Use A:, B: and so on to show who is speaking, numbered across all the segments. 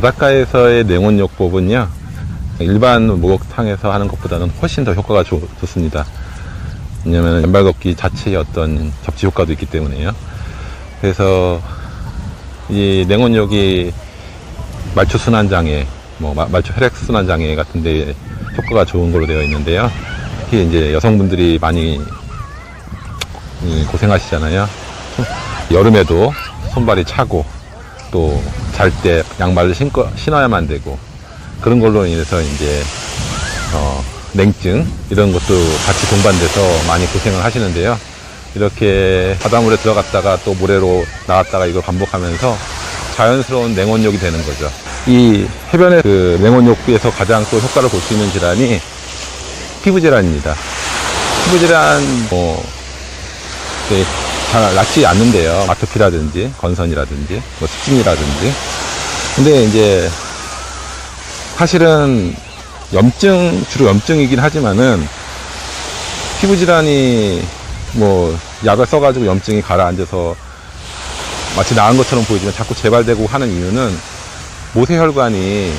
A: 바닷가에서의 냉온욕법은요, 일반 목욕탕에서 하는 것보다는 훨씬 더 효과가 좋, 습니다 왜냐면 맨발 걷기 자체의 어떤 접지 효과도 있기 때문에요. 그래서 이 냉온욕이 말초 순환 장애, 뭐 마- 말초 혈액 순환 장애 같은 데 효과가 좋은 걸로 되어 있는데요. 특히 이제 여성분들이 많이 이, 고생하시잖아요. 여름에도 손발이 차고 또 잘 때 양말을 신고 신어야만 되고 그런 걸로 인해서 이제 어, 냉증 이런 것도 같이 동반돼서 많이 고생을 하시는데요. 이렇게 바닷물에 들어갔다가 또 모래로 나왔다가 이걸 반복하면서 자연스러운 냉온욕이 되는 거죠. 이 해변의 그 냉온욕에서 가장 또 효과를 볼 수 있는 질환이 피부 질환입니다. 피부 질환 뭐 네, 잘 낫지 않는데요. 아토피라든지 건선이라든지 뭐 습진이라든지. 근데 이제 사실은 염증 주로 염증이긴 하지만은 피부 질환이 뭐 약을 써가지고 염증이 가라앉아서 마치 나은 것처럼 보이지만 자꾸 재발되고 하는 이유는 모세혈관이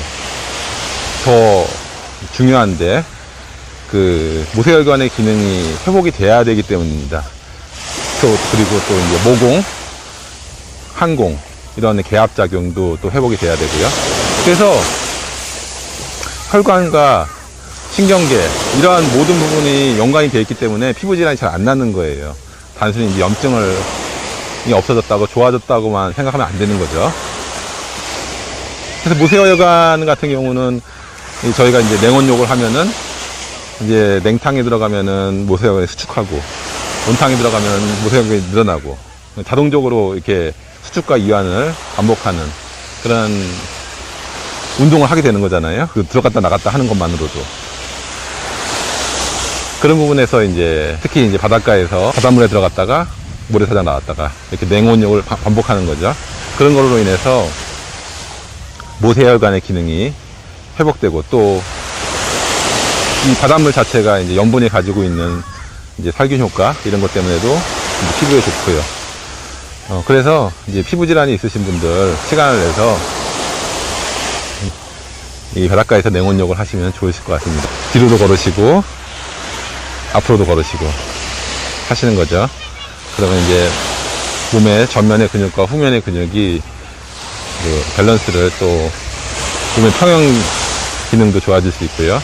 A: 더 중요한데 그 모세혈관의 기능이 회복이 돼야 되기 때문입니다. 또 그리고 또 이제 모공, 항공 이런 개압 작용도 또 회복이 돼야 되고요. 그래서 혈관과 신경계 이러한 모든 부분이 연관이 되어 있기 때문에 피부 질환이 잘 안 나는 거예요. 단순히 염증을 이 없어졌다고 좋아졌다고만 생각하면 안 되는 거죠. 그래서 모세혈관 같은 경우는 이 저희가 이제 냉온욕을 하면은 이제 냉탕에 들어가면은 모세혈관이 수축하고 온탕에 들어가면 모세혈관이 늘어나고 자동적으로 이렇게 수축과 이완을 반복하는 그런 운동을 하게 되는 거잖아요. 그 들어갔다 나갔다 하는 것만으로도. 그런 부분에서 이제 특히 이제 바닷가에서 바닷물에 들어갔다가 모래사장 나왔다가 이렇게 냉온욕을 바- 반복하는 거죠. 그런 걸로 인해서 모세혈관의 기능이 회복되고 또 이 바닷물 자체가 이제 염분이 가지고 있는 이제 살균 효과 이런 것 때문에도 피부에 좋고요. 어, 그래서 이제 피부 질환이 있으신 분들 시간을 내서 이 바닷가에서 냉온욕을 하시면 좋으실 것 같습니다. 뒤로도 걸으시고 앞으로도 걸으시고 하시는 거죠. 그러면 이제 몸의 전면의 근육과 후면의 근육이 그 밸런스를 또 몸의 평형 기능도 좋아질 수 있고요.